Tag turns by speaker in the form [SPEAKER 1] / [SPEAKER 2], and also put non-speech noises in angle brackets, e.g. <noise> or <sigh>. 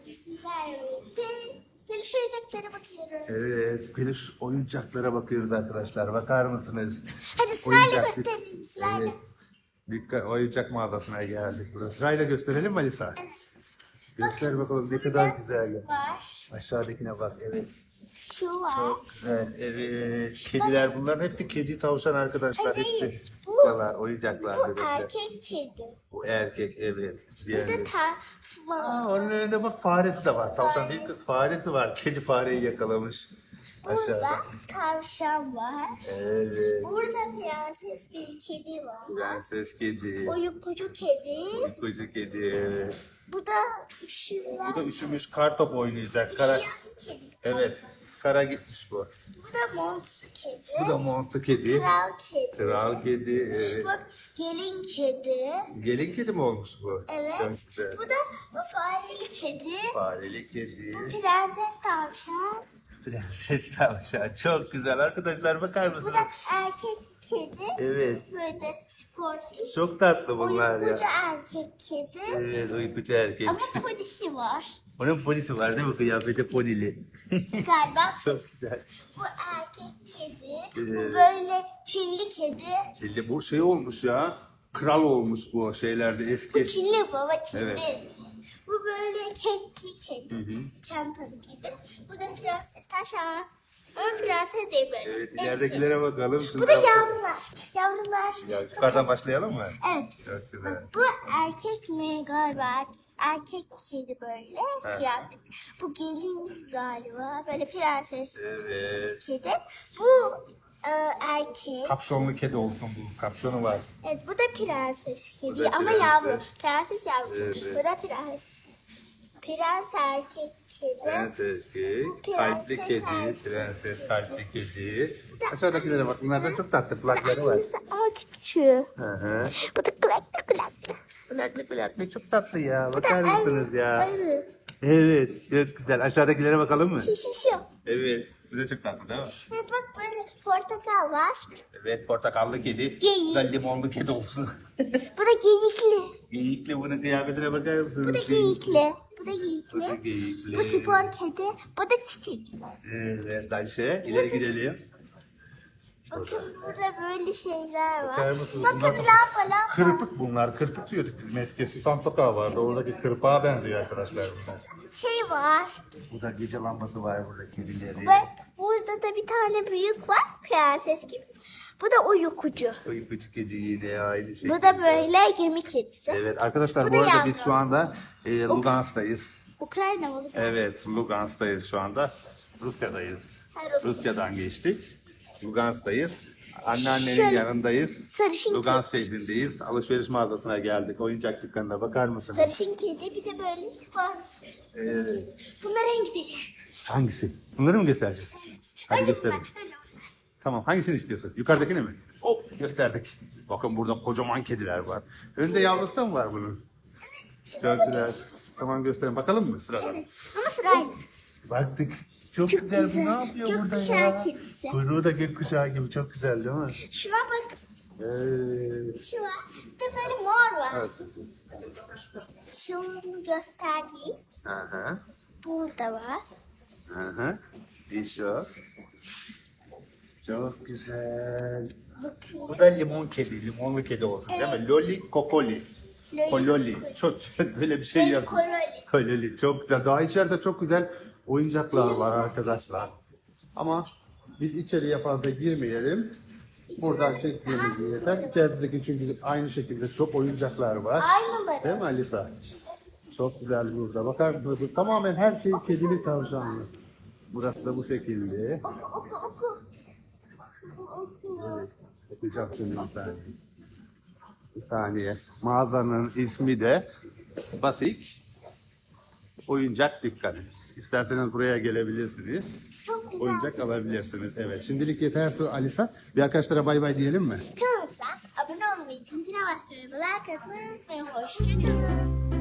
[SPEAKER 1] bugün sizlerle birlikte peluş oyuncaklara bakıyoruz.
[SPEAKER 2] Evet, peluş oyuncaklara bakıyoruz arkadaşlar. Bakar mısınız?
[SPEAKER 1] Hadi sırayla
[SPEAKER 2] Oyuncak-
[SPEAKER 1] gösterelim sırayla.
[SPEAKER 2] Evet. Dikkat, oyuncak mağazasına geldik. Burası. Sırayla gösterelim mi Alisa? Göster bakalım ne kadar güzel.
[SPEAKER 1] Var.
[SPEAKER 2] Aşağıdakine bak, evet.
[SPEAKER 1] Şu var.
[SPEAKER 2] Çok güzel, evet. Kediler, bunların hepsi kedi tavşan arkadaşlar.
[SPEAKER 1] Hayır,
[SPEAKER 2] Hepsi
[SPEAKER 1] bu-
[SPEAKER 2] buralar, oyuncaklar.
[SPEAKER 1] Bu
[SPEAKER 2] bebekler.
[SPEAKER 1] erkek kedi.
[SPEAKER 2] Erkek, evet.
[SPEAKER 1] Bu da
[SPEAKER 2] Diğerleri.
[SPEAKER 1] ta
[SPEAKER 2] Aa,
[SPEAKER 1] var.
[SPEAKER 2] onun önünde bak faresi de var. Tavşan değil kız, faresi var. Kedi fareyi yakalamış. Aşağıda.
[SPEAKER 1] Burada tavşan var.
[SPEAKER 2] Evet.
[SPEAKER 1] Burada prenses bir kedi var.
[SPEAKER 2] Prenses kedi.
[SPEAKER 1] Uykucu kedi.
[SPEAKER 2] Uykucu kedi. evet.
[SPEAKER 1] Bu da üşüyen
[SPEAKER 2] Bu da üşümüş kar top oynayacak. Kara...
[SPEAKER 1] üşüyen kedi.
[SPEAKER 2] Evet. Kara gitmiş bu.
[SPEAKER 1] Bu da monsu kedi.
[SPEAKER 2] Bu da montlu kedi.
[SPEAKER 1] Kral kedi.
[SPEAKER 2] Kral kedi. Evet.
[SPEAKER 1] Bu gelin kedi.
[SPEAKER 2] Gelin kedi mi olmuş bu?
[SPEAKER 1] Evet.
[SPEAKER 2] Güzel.
[SPEAKER 1] Bu da bu fareli kedi.
[SPEAKER 2] Fareli kedi.
[SPEAKER 1] Prenses tavşan.
[SPEAKER 2] Prenses tavşan. Çok güzel arkadaşlar bakar
[SPEAKER 1] Bu
[SPEAKER 2] mısınız?
[SPEAKER 1] da erkek kedi.
[SPEAKER 2] Evet.
[SPEAKER 1] Böyle sportif.
[SPEAKER 2] Çok tatlı bunlar
[SPEAKER 1] Uykucu
[SPEAKER 2] ya.
[SPEAKER 1] erkek kedi.
[SPEAKER 2] Evet uykucu erkek.
[SPEAKER 1] Ama polisi var. <laughs>
[SPEAKER 2] Onun polisi var değil mi? Kıyafeti ponili. <laughs>
[SPEAKER 1] Galiba
[SPEAKER 2] Çok güzel.
[SPEAKER 1] bu erkek kedi. Bu
[SPEAKER 2] Evet.
[SPEAKER 1] böyle çilli kedi.
[SPEAKER 2] Şimdi bu şey olmuş ya. Kral olmuş bu şeylerde
[SPEAKER 1] Bu
[SPEAKER 2] eski.
[SPEAKER 1] çilli baba çilli.
[SPEAKER 2] Evet.
[SPEAKER 1] Bu böyle kekli kedi.
[SPEAKER 2] Hı hı.
[SPEAKER 1] Çantalı kedi. Bu da prenses taşan. Ama prenses değil böyle.
[SPEAKER 2] Evet ileridekilere bakalım.
[SPEAKER 1] Bu da yavrular. Yavrular.
[SPEAKER 2] Ya, yukarıdan başlayalım mı?
[SPEAKER 1] Evet.
[SPEAKER 2] Çok güzel.
[SPEAKER 1] Bu erkek mi galiba? Erkek kedi böyle.
[SPEAKER 2] Evet.
[SPEAKER 1] Yani bu gelin galiba. Böyle prenses
[SPEAKER 2] Evet.
[SPEAKER 1] kedi. Bu e, erkek.
[SPEAKER 2] Kapşonlu kedi olsun bu. Kapşonu var.
[SPEAKER 1] Evet bu da prenses kedi
[SPEAKER 2] da
[SPEAKER 1] ama
[SPEAKER 2] prenses.
[SPEAKER 1] yavru. Prenses yavru.
[SPEAKER 2] Evet.
[SPEAKER 1] Bu da prens. Prens erkek kedi.
[SPEAKER 2] Prens erkek,
[SPEAKER 1] Prenses
[SPEAKER 2] kalpli kedi,
[SPEAKER 1] erkek.
[SPEAKER 2] prenses kalpli kedi. Aşağıdakilere bak. Bunlardan çok tatlı kulakları var.
[SPEAKER 1] Aynısı ama küçüğü.
[SPEAKER 2] Hı hı.
[SPEAKER 1] Bu da kulaklı kulaklı.
[SPEAKER 2] Kulaklı kulaklı çok tatlı ya. Bakar mısınız ya?
[SPEAKER 1] Arı.
[SPEAKER 2] Evet. Çok güzel. Aşağıdakilere bakalım mı?
[SPEAKER 1] Şu şu şu.
[SPEAKER 2] Evet. Bu da çok tatlı değil mi?
[SPEAKER 1] Evet bak böyle portakal var.
[SPEAKER 2] Evet. Portakallı kedi.
[SPEAKER 1] Geyik.
[SPEAKER 2] Bu da limonlu kedi olsun.
[SPEAKER 1] Bu da geyikli.
[SPEAKER 2] Geyikli bunun kıyafetine bakar mısınız?
[SPEAKER 1] Bu da geyikli. Bu da
[SPEAKER 2] Bu da
[SPEAKER 1] geyikli.
[SPEAKER 2] geyikli.
[SPEAKER 1] Bu spor kedi. Bu da çiçek.
[SPEAKER 2] Evet Ayşe. ileri gidelim.
[SPEAKER 1] Bakın burada böyle şeyler
[SPEAKER 2] Bakar
[SPEAKER 1] var.
[SPEAKER 2] mısınız?
[SPEAKER 1] Bakın
[SPEAKER 2] Bunlar
[SPEAKER 1] lamba lamba.
[SPEAKER 2] Kırpık bunlar. Kırpık diyorduk biz. Meske Susam Sokağı vardı. Oradaki kırpığa benziyor arkadaşlar bunlar.
[SPEAKER 1] Şey var.
[SPEAKER 2] Bu da gece lambası var burada kedileri.
[SPEAKER 1] Bak burada da bir tane büyük var. Prenses gibi. Bu da uykucu.
[SPEAKER 2] Uykucu kedi yine aynı şekilde.
[SPEAKER 1] Bu da böyle gemi kedisi.
[SPEAKER 2] Evet arkadaşlar
[SPEAKER 1] Bu
[SPEAKER 2] bu,
[SPEAKER 1] da
[SPEAKER 2] arada
[SPEAKER 1] yavru.
[SPEAKER 2] biz şu anda e, Lugansk'tayız.
[SPEAKER 1] Ukrayna mı?
[SPEAKER 2] Evet Lugansk'tayız şu anda. Rusya'dayız.
[SPEAKER 1] Hayır, Rusya.
[SPEAKER 2] Rusya'dan geçtik. Lugansk'tayız. Anneannenin
[SPEAKER 1] Şöyle-
[SPEAKER 2] yanındayız.
[SPEAKER 1] Sarışın
[SPEAKER 2] Lugansk
[SPEAKER 1] kedi.
[SPEAKER 2] şehrindeyiz. Alışveriş mağazasına geldik. Oyuncak dükkanına bakar mısınız?
[SPEAKER 1] Sarışın kedi bir de böyle var.
[SPEAKER 2] Evet.
[SPEAKER 1] Bunlar en güzeli.
[SPEAKER 2] Hangisi? Bunları mı göstereceğiz? Hadi
[SPEAKER 1] Önce
[SPEAKER 2] gösterelim.
[SPEAKER 1] bunlar.
[SPEAKER 2] Tamam hangisini istiyorsun? Yukarıdakini mi? Hop gösterdik. Bakın burada kocaman kediler var. Önde yavrusu da mı var bunun? Çok güzel. Tamam gösterin. Bakalım mı sıradan?
[SPEAKER 1] Evet. Ama sırayla.
[SPEAKER 2] Baktık. Çok,
[SPEAKER 1] Çok
[SPEAKER 2] güzel. Bu
[SPEAKER 1] güzel.
[SPEAKER 2] ne yapıyor burada
[SPEAKER 1] Gökkuşağı
[SPEAKER 2] ya?
[SPEAKER 1] kedisi.
[SPEAKER 2] Kuyruğu da gökkuşağı gibi çok güzel değil mi?
[SPEAKER 1] Şuna bak.
[SPEAKER 2] Evet.
[SPEAKER 1] Şu var. Bir de böyle mor var.
[SPEAKER 2] Evet.
[SPEAKER 1] Şunu gösterdiğim.
[SPEAKER 2] Aha.
[SPEAKER 1] Burada var.
[SPEAKER 2] Aha. İşte o. Çok güzel. Bu da limon kedi. Limonlu kedi olsun değil mi? Loli kokoli. Kololi. Çok böyle bir şey yapıyor.
[SPEAKER 1] kololi.
[SPEAKER 2] Çok güzel. Daha içeride çok güzel oyuncaklar var arkadaşlar. Ama biz içeriye fazla girmeyelim. Buradan çektiğimiz yeter. İçerideki çünkü aynı şekilde çok oyuncaklar var.
[SPEAKER 1] Aynaları.
[SPEAKER 2] Değil mi Alisa? Çok güzel burada. Bakar mısınız? Tamamen her şey kedili tavşanlı. Burası da bu şekilde.
[SPEAKER 1] Oku oku oku.
[SPEAKER 2] Evet. Okuyacağım şimdi bir saniye. Bir saniye. Mağazanın ismi de Basik Oyuncak Dükkanı. İsterseniz buraya gelebilirsiniz.
[SPEAKER 1] Çok güzel.
[SPEAKER 2] Oyuncak alabilirsiniz. Evet. Şimdilik yeter Alisa. Bir arkadaşlara bay bay diyelim mi?
[SPEAKER 1] Kanalımıza abone olmayı, zile basmayı, like atmayı unutmayın. Hoşçakalın.